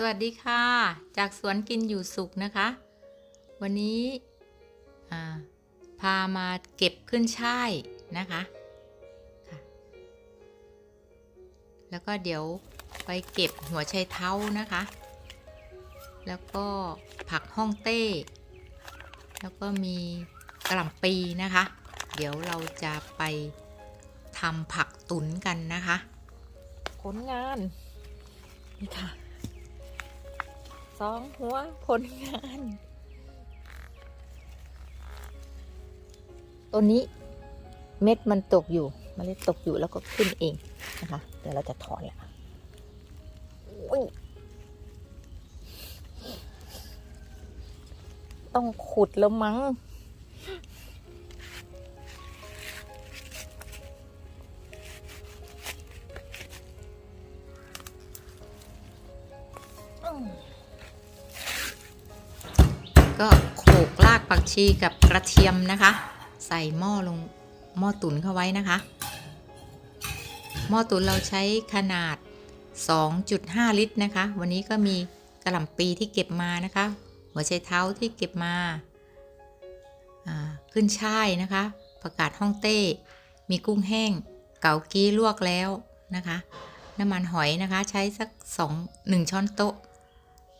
สวัสดีค่ะ จากสวนกินอยู่สุขนะคะ วันนี้พามาเก็บขึ้นช่ายนะคะค่ะ แล้วก็เดี๋ยวไปเก็บหัวไชเท้านะคะ แล้วก็ผักฮ่องเต้ แล้วก็มีกระหล่ำปีนะคะ เดี๋ยวเราจะไปทำผักตุ๋นกันนะคะผลงานนี่ค่ะ สองหัวผลงาน ตัวนี้เม็ดมันตกอยู่เมล็ดตกอยู่แล้วก็ขึ้นเองนะคะ เดี๋ยวเราจะถอนละต้องขุดแล้วมั้ง ก็โขลกรากผักชีกับกระเทียมนะคะ ใส่หม้อลงหม้อตุ๋นเข้าไว้นะคะ หม้อตุ๋นเราใช้ขนาด 2.5 ลิตรนะคะ วันนี้ก็มีกระหล่ำปีที่เก็บมานะคะ หัวไชเท้าที่เก็บมาอ่าขึ้นช่ายนะคะผักกาดฮ่องเต้ มีกุ้งแห้ง เกากี้ลวกแล้วนะคะ น้ำมันหอยนะคะ ใช้สัก 2 1 ช้อนโต๊ะ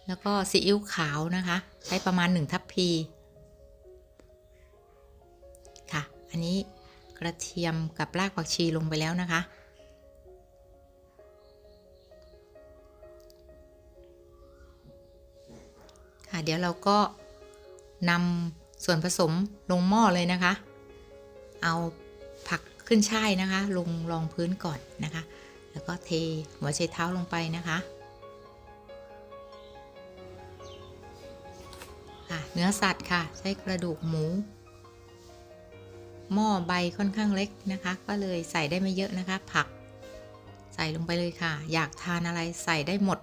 แล้วก็ซีอิ๊วขาวนะคะ ใช้ประมาณ 1 ทัพพี ค่ะ อันนี้กระเทียมกับรากผักชีลงไปแล้วนะคะ ค่ะเดี๋ยวเราก็นำส่วนผสมลงหม้อเลยนะคะ เอาผักขึ้นช่ายนะคะ ลงรองพื้นก่อนนะคะ แล้วก็เทหัวไชเท้าลงไปนะคะ เนื้อสัตว์ค่ะ ใช้กระดูกหมู หม้อใบค่อนข้างเล็กนะคะ ก็เลยใส่ได้ไม่เยอะนะคะ ผัก ใส่ลงไปเลยค่ะ อยากทานอะไรใส่ได้หมด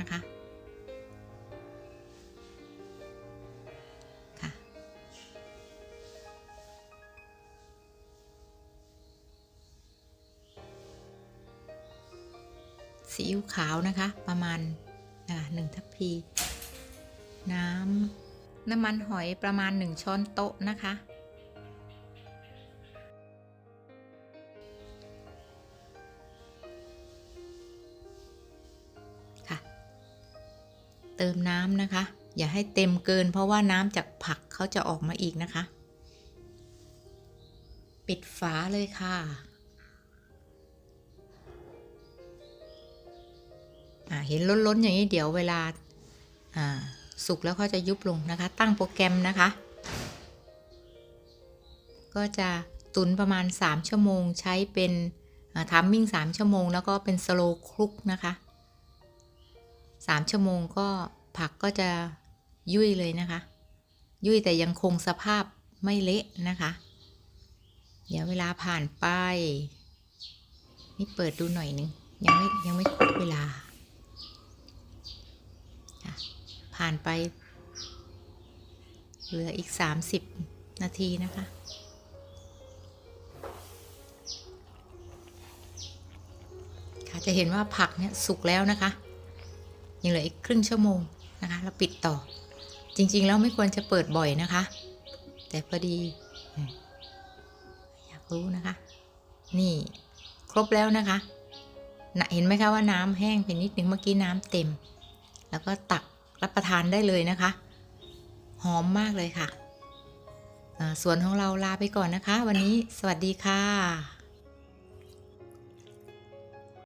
นะคะค่ะซีอิ๊วขาวนะคะ ประมาณหนึ่งทัพพี น้ำ น้ำมันหอยประมาณ 1 ช้อนโต๊ะนะคะ ค่ะ เติมน้ำนะคะ อย่าให้เต็มเกิน เพราะว่าน้ำจากผักเขาจะออกมาอีกนะคะ ปิดฝาเลยค่ะอ่าเห็นล้นๆอย่างนี้เดี๋ยวเวลาอ่า สุกแล้วก็จะยุบลงนะคะ ตั้งโปรแกรมนะคะ ก็จะตุนประมาณ 3 ชั่วโมง ใช้เป็นทัมมิ่ง 3 ชั่วโมง แล้วก็เป็นสโลคลุกนะคะ 3 ชั่วโมงก็ผักก็จะยุ่ยเลยนะคะ ยุ่ยแต่ยังคงสภาพไม่เละนะคะ เดี๋ยวเวลาผ่านไป นี่เปิดดูหน่อยนึง ยังไม่ยังไม่ครบเวลา ผ่านไป เหลืออีก 30 นาทีนะคะ ค่ะจะเห็นว่าผักเนี่ยสุกแล้วนะคะ ยังเหลืออีกครึ่งชั่วโมงนะคะ แล้วปิดต่อ จริง ๆ แล้วไม่ควรจะเปิดบ่อยนะคะ แต่พอดี อยากรู้นะคะ นี่ครบแล้วนะคะเห็นไหมคะว่าน้ำแห้งไปนิดนึงเมื่อกี้น้ำเต็ม แล้วก็ตัก รับประทานได้เลยนะคะ หอมมากเลยค่ะ ส่วนของเราลาไปก่อนนะคะ วันนี้สวัสดีค่ะ